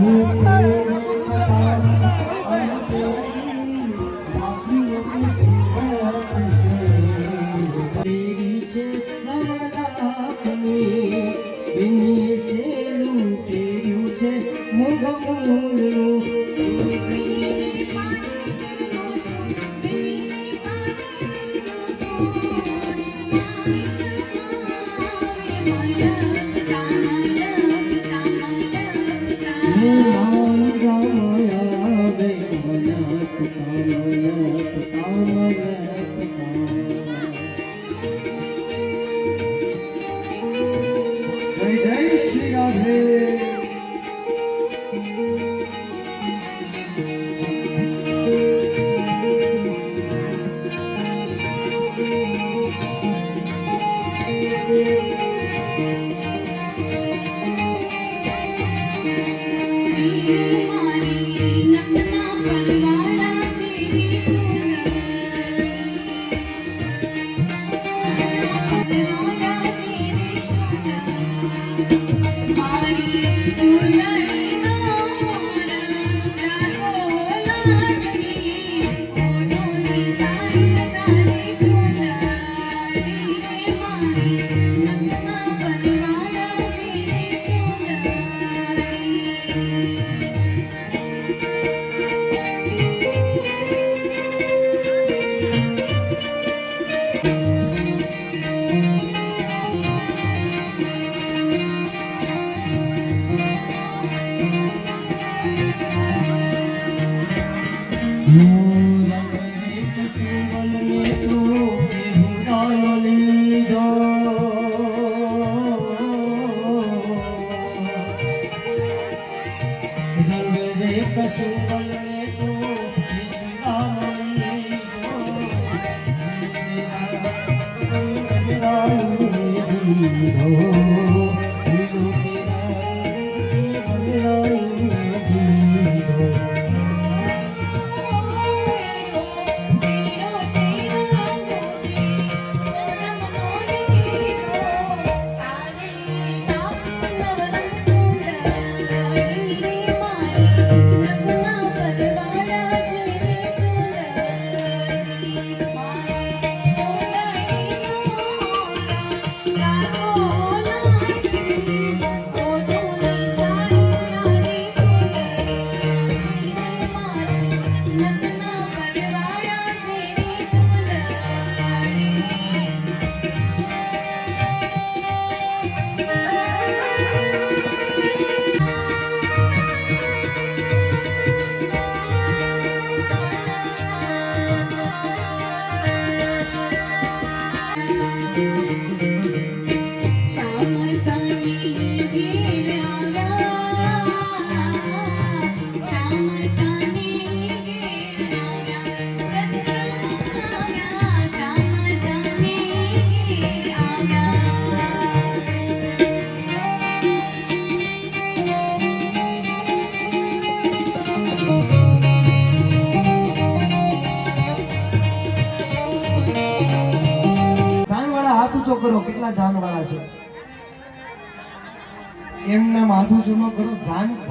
જય கசும்பல்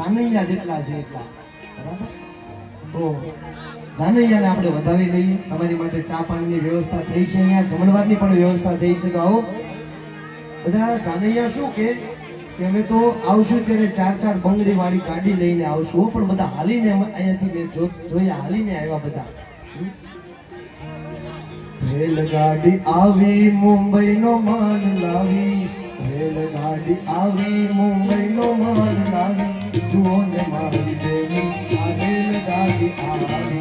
જાનૈયા જેટલા છે એટલા. બરાબર? તો આપણે વધાવી લઈએ. તમારી માટે ચા પાણીની વ્યવસ્થા થઈ છે અહીંયા. જમણવારની પણ વ્યવસ્થા થઈ છે. તો આવો. બધા ધાનૈયા શું કે? અમે તો આવશું ત્યારે ચાર ચાર બંગડી વાળી ગાડી લઈને આવશું પણ બધા હાલીને અહીંયાથી મેં જોયા, હાલીને આવ્યા બધા. રેલગાડી આવી મુંબઈનો માલ લાવી. રેલગાડી આવી મુંબઈનો માલ લાવી. જુઓ ને મારી દેવી આ રેલગાડી આવી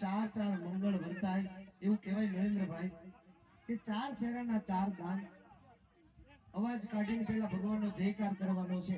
ચાર ચાર એવું કહેવાય નરેન્દ્રભાઈ, કે ચાર ફેરાના ચાર દાન. અવાજ કાઢીને પેલા ભગવાનનો જયકાર કરવાનો છે.